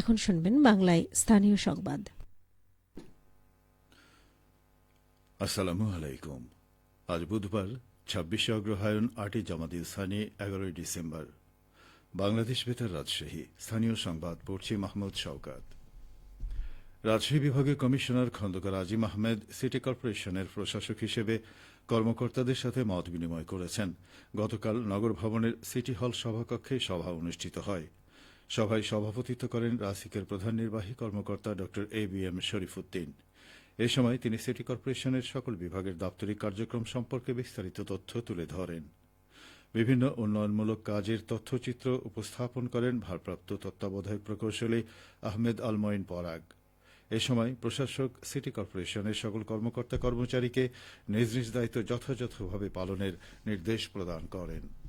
এখন শুনবেন বাংলায় স্থানীয় সংবাদ। আসসালামু আলাইকুম। আজ বুধবার, ছাব্বিশে অগ্রহায়ণ, আটই জামাতি স্থানে এগারোই ডিসেম্বর। বাংলাদেশ বেতার রাজশাহী, স্থানীয় সংবাদ, পড়ছি মাহমুদ শওকাত। রাজশাহী বিভাগের কমিশনার খন্দকার আজিম আহমেদ সিটি কর্পোরেশনের প্রশাসক হিসেবে কর্মকর্তাদের সাথে মত বিনিময় করেছেন। গতকাল নগর ভবনের সিটি হল সভাকক্ষে সভা অনুষ্ঠিত হয়। সভায় সভাপতিত্ব করেন রাসিকের প্রধান নির্বাহী কর্মকর্তা ড. A B M Sharifuddin. এ সময় তিনি সিটি কর্পোরেশনের সকল বিভাগের দাপ্তরিক কার্যক্রম সম্পর্কে বিস্তারিত তথ্য তুলে ধরেন। বিভিন্ন উন্নয়নমূলক কাজের তথ্যচিত্র উপস্থাপন করেন ভারপ্রাপ্ত তত্ত্বাবধায়ক প্রকৌশলী আহমেদ আলমইন পরাগ। এ সময় প্রশাসক, সিটি কর্পোরেশনের সকল কর্মকর্তা কর্মচারীকে নিজ নিজ দায়িত্ব যথাযথভাবে পালনের নির্দেশ প্রদান করেন।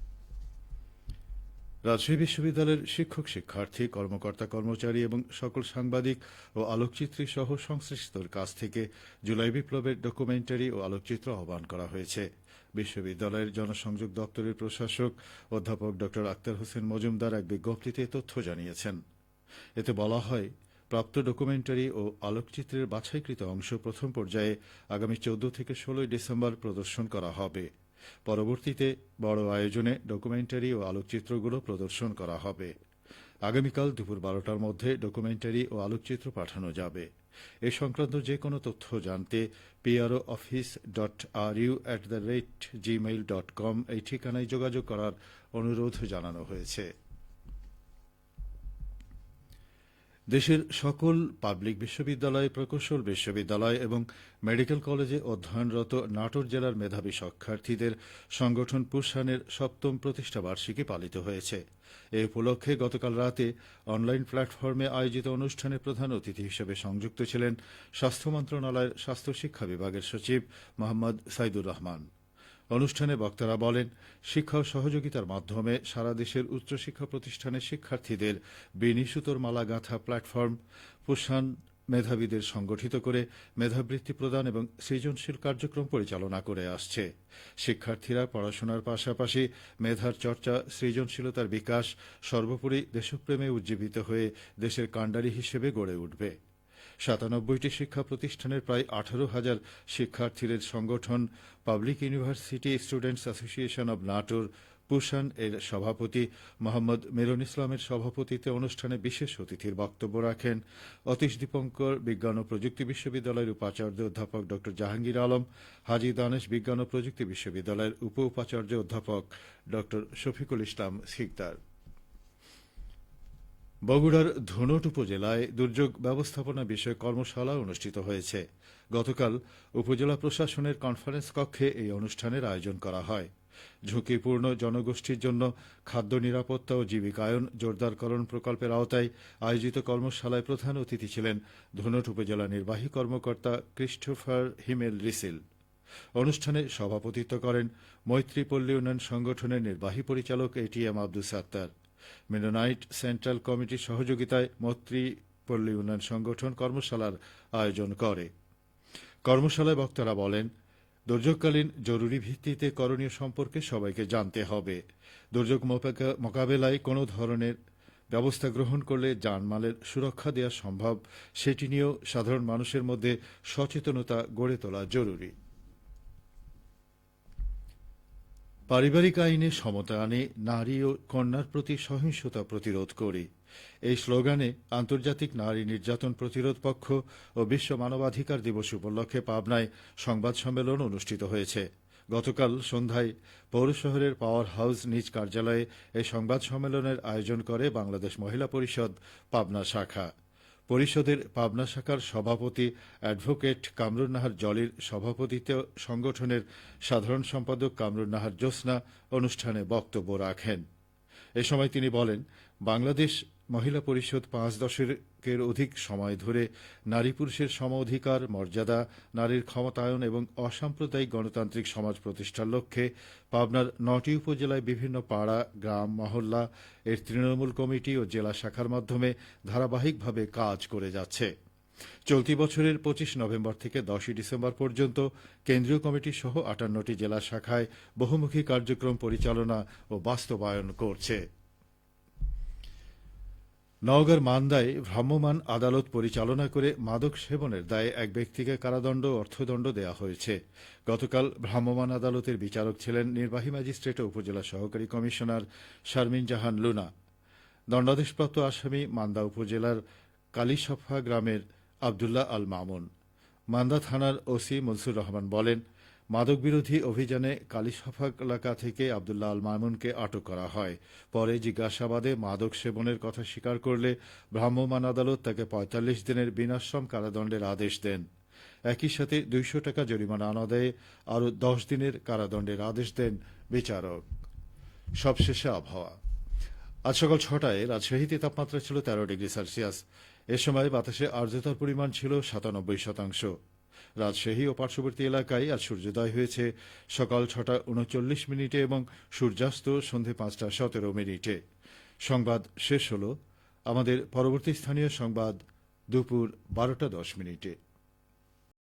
রাজশাহী বিশ্ববিদ্যালয়ের শিক্ষক, শিক্ষার্থী, কর্মকর্তা, কর্মচারী এবং সকল সাংবাদিক ও আলোকচিত্রী সহ সংশ্লিষ্টর কাছ থেকে জুলাই বিপ্লবের ডকুমেন্টারি ও আলোকচিত্র আহ্বান করা হয়েছে। বিশ্ববিদ্যালয়ের জনসংযোগ দপ্তরের প্রশাসক অধ্যাপক ড আক্তার হোসেন মজুমদার এক বিজ্ঞপ্তিতে তথ্য জানিয়েছেন। এতে বলা হয়, প্রাপ্ত ডকুমেন্টারি ও আলোকচিত্রের বাছাইকৃত অংশ প্রথম পর্যায়ে আগামী চৌদ্দ থেকে ষোলোই ডিসেম্বর প্রদর্শন করা হবে। পরবর্তীতে বড় আয়োজনে ডকুমেন্টারি ও আলোকচিত্রগুলো প্রদর্শন করা হবে। আগামীকাল দুপুর বারোটার মধ্যে ডকুমেন্টারি ও আলোকচিত্র পাঠানো যাবে। এ সংক্রান্ত যে কোনো তথ্য জানতে PRO office dot R U at the rate Gmail dot com এই ঠিকানায় যোগাযোগ করার অনুরোধ জানানো হয়েছে। দেশের সকল পাবলিক বিশ্ববিদ্যালয়, প্রকৌশল বিশ্ববিদ্যালয় এবং মেডিকেল কলেজে অধ্যয়নরত নাটোর জেলার মেধাবী শিক্ষার্থীদের সংগঠন পুষানের সপ্তম প্রতিষ্ঠা বার্ষিকী পালিত হয়েছে। এ উপলক্ষে গতকাল রাতে অনলাইন প্ল্যাটফর্মে আয়োজিত অনুষ্ঠানে প্রধান অতিথি হিসেবে সংযুক্ত ছিলেন স্বাস্থ্য মন্ত্রণালয়ের স্বাস্থ্য শিক্ষা বিভাগের সচিব মোহাম্মদ সাইদুর রহমান। অনুষ্ঠানে বক্তারা বলেন, শিক্ষা ও সহযোগিতার মাধ্যমে সারা দেশের উচ্চশিক্ষা প্রতিষ্ঠানের শিক্ষার্থীদের বিনিসুতোর মালা গাঁথা প্ল্যাটফর্ম পুষান মেধাবীদের সংগঠিত করে মেধাবৃত্তি প্রদান এবং সৃজনশীল কার্যক্রম পরিচালনা করে আসছে। শিক্ষার্থীরা পড়াশোনার পাশাপাশি মেধার চর্চা, সৃজনশীলতার বিকাশ সর্বোপরি দেশপ্রেমে উজ্জীবিত হয়ে দেশের কাণ্ডারি হিসেবে গড়ে উঠবে। সাতানব্বইটি শিক্ষা প্রতিষ্ঠানের প্রায় আঠারো হাজার শিক্ষার্থীদের সংগঠন public university students association of Natore PUSAN এর সভাপতি মোহাম্মদ মিলন ইসলামের সভাপতিত্বে অনুষ্ঠানে বিশেষ অতিথির বক্তব্য রাখেন অতীশ দীপঙ্কর, বিজ্ঞান ও প্রযুক্তি বিশ্ববিদ্যালয়ের উপাচার্য অধ্যাপক ড জাহাঙ্গীর আলম, হাজি দানেশ বিজ্ঞান ও প্রযুক্তি বিশ্ববিদ্যালয়ের উপ উপাচার্য অধ্যাপক ড শফিকুল ইসলাম সিকদার। বগুড়ার ধুনট উপজেলায় দুর্যোগ ব্যবস্থাপনা বিষয়ে কর্মশালা অনুষ্ঠিত হয়েছে। গতকাল উপজেলা প্রশাসনের কনফারেন্স কক্ষে এই অনুষ্ঠানের আয়োজন করা হয়। ঝুঁকিপূর্ণ জনগোষ্ঠীর জন্য খাদ্য নিরাপত্তা ও জীবিকায়ন জোরদারকরণ প্রকল্পের আওতায় আয়োজিত কর্মশালায় প্রধান অতিথি ছিলেন ধুনট উপজেলা নির্বাহী কর্মকর্তা ক্রিস্টোফার হিমেল রিসিল। অনুষ্ঠানে সভাপতিত্ব করেন মৈত্রী পল্লী উন্নয়ন সংগঠনের নির্বাহী পরিচালক ATM Abdul Sattar. Mennonite central কমিটির সহযোগিতায় মৈত্রী পল্লী উন্নয়ন সংগঠন কর্মশালার আয়োজন করে। কর্মশালায় বক্তারা বলেন, দুর্যোগকালীন জরুরি ভিত্তিতে করণীয় সম্পর্কে সবাইকে জানতে হবে। দুর্যোগ মোকাবে- মোকাবেলায় কোনো ধরনের ব্যবস্থা গ্রহণ করলে জানমালের সুরক্ষা দেওয়া সম্ভব, সেটি নিয়েও সাধারণ মানুষের মধ্যে সচেতনতা গড়ে তোলা জরুরি। পারিবারিক আইনে সমতা আনে, নারী ও কন্যার প্রতি সহিংসতা প্রতিরোধ করে। এই স্লোগানে আন্তর্জাতিক নারী নির্যাতন প্রতিরোধ পক্ষ ও বিশ্ব মানবাধিকার দিবস উপলক্ষে পাবনায় সংবাদ সম্মেলন অনুষ্ঠিত হয়েছে। গতকাল সন্ধ্যায় পৌর শহরের পাওয়ার হাউস নিজ কার্যালয়ে এই সংবাদ সম্মেলনের আয়োজন করে বাংলাদেশ মহিলা পরিষদ পাবনা শাখা। পরিষদের পাবনা শাখার সভাপতি অ্যাডভোকেট কামরুন নাহার জলির সভাপতিত্বে সংগঠনের সাধারণ সম্পাদক কামরুন নাহার জ্যোৎস্না অনুষ্ঠানে বক্তব্য রাখেন। এ সময় তিনি বলেন, বাংলাদেশ মহিলা পরিষদ পাঁচ দশকের অধিক সময় ধরে নারী পুরুষের সম অধিকার, মর্যাদা, নারীর ক্ষমতায়ন এবং অসাম্প্রদায়িক গণতান্ত্রিক সমাজ প্রতিষ্ঠার লক্ষ্যে পাবনার নটি উপজেলায় বিভিন্ন পাড়া, গ্রাম, মহল্লা এর তৃণমূল কমিটি ও জেলা শাখার মাধ্যমে ধারাবাহিকভাবে কাজ করে যাচ্ছে। চলতি বছরের পঁচিশ নভেম্বর থেকে দশই ডিসেম্বর পর্যন্ত কেন্দ্রীয় কমিটি সহ আটান্নটি জেলা শাখায় বহুমুখী কার্যক্রম পরিচালনা ও বাস্তবায়ন করছে। নওগাঁর মান্দায় ভ্রাম্যমাণ আদালত পরিচালনা করে মাদক সেবনের দায়ে এক ব্যক্তিকে কারাদণ্ড অর্থদণ্ড দেওয়া হয়েছে। গতকাল ভ্রাম্যমাণ আদালতের বিচারক ছিলেন নির্বাহী ম্যাজিস্ট্রেট ও উপজেলা সহকারী কমিশনার শারমিন জাহান লুনা। দণ্ডাদেশপ্রাপ্ত আসামি মান্দা উপজেলার কালিসফা গ্রামের আবদুল্লাহ আল মামুন। মান্দা থানার ওসি মনসুর রহমান বলেন মাদক বিরোধী অভিযানে কালিসফা এলাকা থেকে আবদুল্লাহ আল মামুনকে আটক করা হয়। পরে জিজ্ঞাসাবাদে মাদক সেবনের কথা স্বীকার করলে ভ্রাম্যমাণ আদালত তাকে পঁয়তাল্লিশ দিনের বিনাশ্রম কারাদণ্ডের আদেশ দেন। একই সাথে দুইশো টাকা জরিমানা আনাদায়ে আরও দশ দিনের কারাদণ্ডের আদেশ দেন বিচারক। সবশেষে আবহাওয়া। আজ সকাল ছটায় রাজশাহীতে তাপমাত্রা ছিল তেরো ডিগ্রি সেলসিয়াস। এ সময় বাতাসে আর্দ্রতার পরিমাণ ছিল সাতানব্বই শতাংশ। রাজশাহী ও পার্শ্ববর্তী এলাকায় আজ সূর্যোদয় হয়েছে। সকাল ছটা উনচল্লিশ মিনিটে এবং সূর্যাস্ত সন্ধে পাঁচটা সতেরো মিনিটে। সংবাদ শেষ হল। আমাদের পরবর্তী স্থানীয় সংবাদ দুপুর বারোটা দশ মিনিটে।